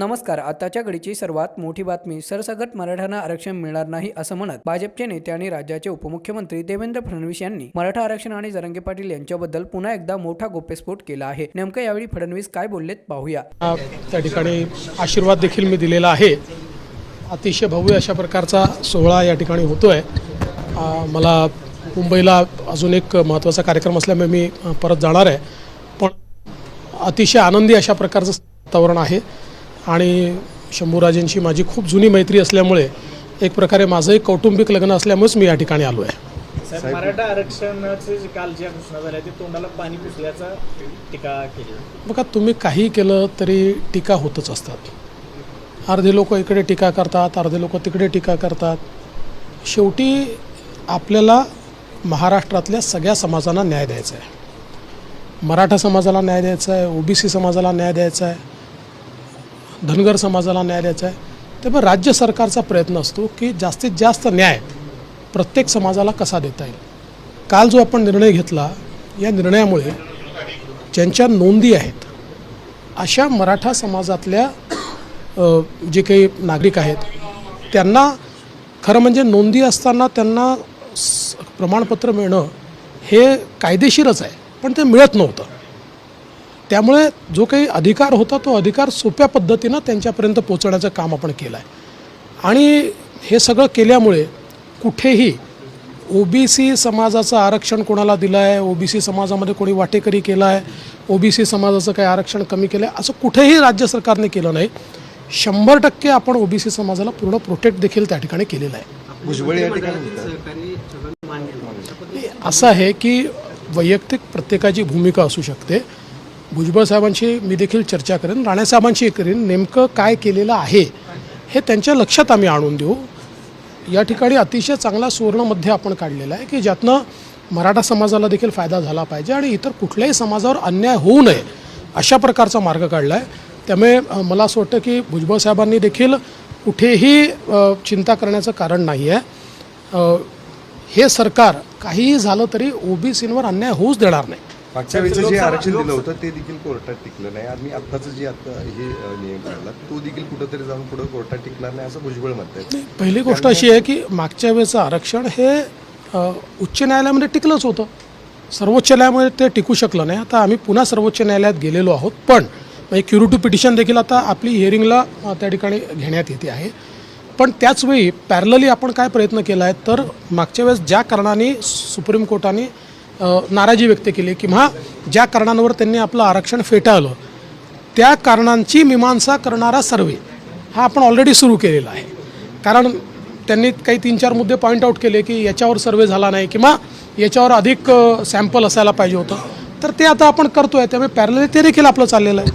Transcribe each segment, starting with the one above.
नमस्कार आताच्या घडीची सर्वात मोठी बातमी सरसगट मराठ्यांना आरक्षण मिळणार नाही असं म्हणत भाजपचे नेते आणि राज्याचे उपमुख्यमंत्री देवेंद्र फडणवीस यांनी मराठा आरक्षण आणि जरंगे पाटील यांच्याबद्दल पुन्हा एकदा मोठा गोप्यस्फोट केला आहे. नेमकं यावेळी फडणवीस काय बोललेत पाहूया. त्या ठिकाणी आशीर्वाद देखील मी दिलेला आहे. अतिशय भव्य अशा प्रकारचा सोहळा या ठिकाणी होतो आहे मला मुंबईला अजून एक महत्त्वाचा कार्यक्रम असल्यामुळे मी परत जाणार आहे. पण अतिशय आनंदी अशा प्रकारचं वातावरण आहे. आणि शंभूराजेंची माझी खूप जुनी मैत्री असल्यामुळे एक प्रकारे माझंही कौटुंबिक लग्न असल्यामुळेच मी या ठिकाणी आलो आहे. साहेब मराठा आरक्षणाचे जे काल ज्या घोषणा झाल्या ते तोंडाला पाणी पुसल्याचा टीका केली. बघा तुम्ही काही केलं तरी टीका होतच असतात. अर्धे लोक इकडे टीका करतात अर्धे लोक तिकडे टीका करतात. शेवटी आपल्याला महाराष्ट्रातल्या सगळ्या समाजांना न्याय द्यायचा आहे. मराठा समाजाला न्याय द्यायचा आहे ओबीसी समाजाला न्याय द्यायचा आहे. धनगर समाजाला न्याय द्यायचा आहे. त्यामुळे राज्य सरकारचा प्रयत्न असतो की जास्तीत जास्त न्याय प्रत्येक समाजाला कसा देता येईल? काल जो आपण निर्णय घेतला या निर्णयामुळे ज्यांच्या नोंदी आहेत अशा मराठा समाजातल्या जे काही नागरिक आहेत त्यांना खरं म्हणजे नोंदी असताना त्यांना स- प्रमाणपत्र मिळणं हे कायदेशीरच आहे पण ते मिळत नव्हतं. त्यामुळे जो काही अधिकार होता तो अधिकार सोप्या पद्धतीनं त्यांच्यापर्यंत पोचवण्याचं काम आपण केलं आहे आणि हे सगळं केल्यामुळे कुठेही ओबीसी समाजाचं आरक्षण कोणाला दिलं आहे ओबीसी समाजामध्ये कोणी वाटेकरी केला आहे ओबीसी समाजाचं काही आरक्षण कमी केलं आहे असं कुठेही राज्य सरकारने केलं नाही. शंभर टक्के आपण ओबीसी समाजाला पूर्ण प्रोटेक्ट देखील त्या ठिकाणी केलेलं आहे. असं आहे की वैयक्तिक प्रत्येकाची भूमिका असू शकते. भुजबळ साहेबांशी मी देखील चर्चा करेन. राणेसाहेबांशी करेन नेमकं काय केलेलं आहे हे त्यांच्या लक्षात आम्ही आणून देऊ. या ठिकाणी अतिशय चांगला सुवर्णमध्य आपण काढलेला आहे की ज्यातनं मराठा समाजाला देखील फायदा झाला पाहिजे आणि इतर कुठल्याही समाजावर अन्याय होऊ नये अशा प्रकारचा मार्ग काढला आहे त्यामुळे मला असं वाटतं की भुजबळ साहेबांनी देखील कुठेही चिंता करण्याचं कारण नाही आहे हे सरकार काहीही झालं तरी ओबीसींवर अन्याय होऊच देणार नाही. मागच्या वेळेचं जे आरक्षण दिलं होतं ते देखील कोर्टात टिकलं नाही. आणि आत्ताचं जे आता हे नियम काढला तो देखील कुठंतरी जाऊन पुढे कोर्टात टिकणार नाही असं भुजबळ म्हणतात. पहिली गोष्ट अशी आहे की मागच्या वेळेचं आरक्षण हे उच्च न्यायालयामध्ये टिकलंच होतं. सर्वोच्च न्यायालयामध्ये ते टिकू शकलं नाही. आता आम्ही पुन्हा सर्वोच्च न्यायालयात गेलेलो आहोत. पण म्हणजे क्युरिटी पिटिशन देखील आता आपली हिअरिंगला त्या ठिकाणी घेण्यात येते आहे. पण त्याचवेळी पॅरलली आपण काय प्रयत्न केला आहे तर मागच्या वेळेस ज्या कारणाने सुप्रीम कोर्टाने नाराजी व्यक्त केली किंवा ज्या कारणांवर त्यांनी आपलं आरक्षण फेटाळलं त्या कारणांची मीमांसा करणारा सर्वे हा आपण ऑलरेडी सुरू केलेला आहे. कारण त्यांनी काही तीन चार मुद्दे पॉईंट आऊट केले की याच्यावर सर्वे झाला नाही किंवा याच्यावर अधिक सॅम्पल असायला पाहिजे होतं. तर ते आता आपण करतोय त्यामुळे पॅरलली ते देखील आपलं चाललेलं आहे.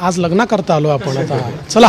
आज लग्न करता आलो आपण आता. चला.